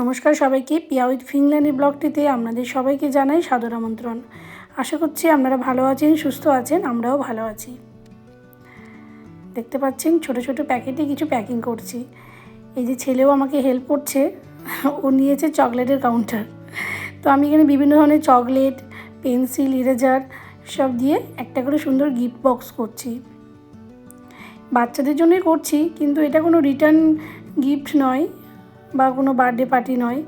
নমস্কার সবাইকে পিয়া উইথ ফিংল্যান্ডের ব্লগটিতে আপনাদের সবাইকে জানাই সাদর আমন্ত্রণ। আশা করছি আপনারা ভালো আছেন, সুস্থ আছেন, আমরাও ভালো আছি। দেখতে পাচ্ছেন ছোট ছোট প্যাকেটে কিছু প্যাকিং করছি। এই যে ছেলেও আমাকে হেল্প করছে, ও নিয়েছে চকলেটের কাউন্টার তো আমি এখানে বিভিন্ন ধরনের চকলেট পেন্সিল ইরেজার সব দিয়ে একটা করে সুন্দর গিফট বক্স করছি। বাচ্চাদের জন্যই করছি, কিন্তু এটা কোনো রিটার্ন গিফট নয় বা কোনো বার্থডে পার্টি নয়।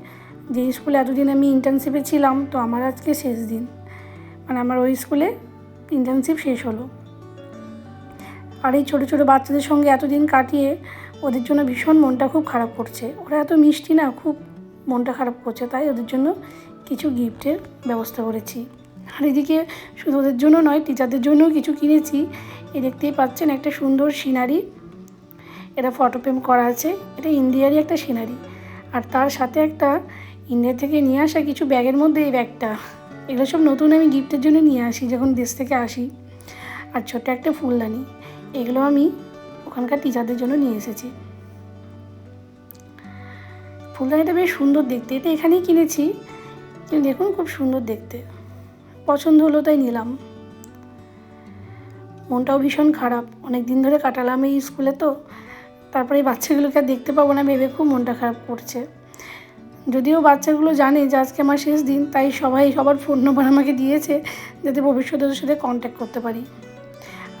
যে স্কুলে এতদিন আমি ইন্টার্নশিপে ছিলাম, তো আমার আজকে শেষ দিন। মানে আমার ওই স্কুলে ইন্টার্নশিপ শেষ হলো। আর এই ছোটো ছোটো বাচ্চাদের সঙ্গে এতদিন কাটিয়ে ওদের জন্য ভীষণ মনটা খুব খারাপ করছে। ওরা এত মিষ্টি না, খুব মনটা খারাপ করছে। তাই ওদের জন্য কিছু গিফটের ব্যবস্থা করেছি। আর এদিকে শুধু ওদের জন্য নয় টিচারদের জন্যও কিছু কিনেছি। এ দেখতেই পাচ্ছেন একটা সুন্দর সিনারি এটা ফটো ফ্রেম করা আছে। এটা ইন্ডিয়ারই একটা সিনারি আর তার সাথে একটা ইন্ডিয়া থেকে নিয়ে আসা কিছু ব্যাগের মধ্যে এই ব্যাগটা। এগুলো সব নতুন আমি গিফটের জন্য নিয়ে আসি, যখন দেশ থেকে আসি। আর ছোট একটা ফুলদানি, এগুলো আমি ওখানকার টিচারদের জন্য নিয়ে এসেছি। ফুলদানিটা বেশ সুন্দর দেখতে, এটা এখানেই কিনেছি। কিন্তু দেখুন, খুব সুন্দর দেখতে। পছন্দ হলো তাই নিলাম। মনটাও ভীষণ খারাপ। অনেক দিন ধরে কাটালাম এই স্কুলে তো। তারপরে এই বাচ্চাগুলোকে আর দেখতে পাবো না, ভেবে খুব মনটা খারাপ করছে। যদিও বাচ্চাগুলো জানে যে আজকে আমার শেষ দিন, তাই সবাই সবার ফোন নম্বর আমাকে দিয়েছে যাতে ভবিষ্যতে ওদের সাথে কন্ট্যাক্ট করতে পারি।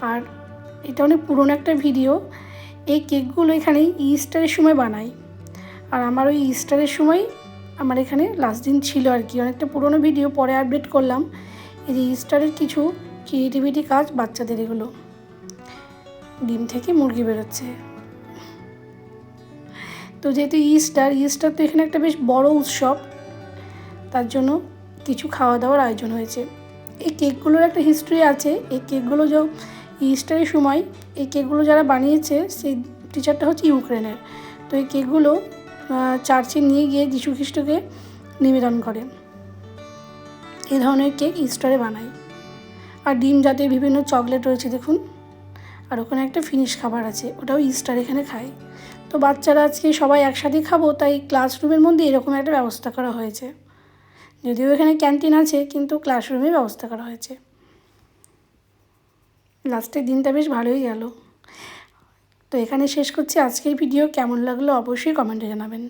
আর এটা অনেক পুরনো একটা ভিডিও এই কেকগুলো এখানে ইস্টারের সময় বানাই। আর আমার ওই ইস্টারের সময় আমার এখানে লাস্ট দিন ছিল আর কি। অনেকটা পুরনো ভিডিও পরে আপডেট করলাম। এই যে ইস্টারের কিছু ক্রিয়েটিভিটি কাজ বাচ্চাদের এগুলো। ডিম থেকে মুরগি বেরোচ্ছে। তো যেহেতু ইস্টার ইস্টার তো এখানে একটা বেশ বড় উৎসব, তার জন্য কিছু খাওয়া দাওয়ার আয়োজন হয়েছে। এই কেকগুলোর একটা হিস্ট্রি আছে। এই কেকগুলো যে ইস্টারের সময় এই কেকগুলো যারা বানিয়েছে, সেই টিচারটা হচ্ছে ইউক্রেনের। তো এই কেকগুলো চার্চে নিয়ে গিয়ে যীশু খ্রিস্টকে নিবেদন করে। এই ধরনের কেক ইস্টারে বানায়। আর ডিম জাতীয় বিভিন্ন চকলেট রয়েছে, দেখুন। আর ওখানে একটা ফিনিশ খাবার আছে, ওটাও ইস্টার এখানে খায়। তো বাচ্চারা আজকে সবাই একসাথে খাব, তাই ক্লাসরুমের মধ্যে এরকম একটা ব্যবস্থা করা হয়েছে। যদিও এখানে ক্যান্টিন আছে, কিন্তু ক্লাসরুমে ব্যবস্থা করা হয়েছে। লাস্টের দিনটা বেশ ভালোই গেল। তো এখানে শেষ করছি। আজকের ভিডিও কেমন লাগল অবশ্যই কমেন্টে জানাবেন।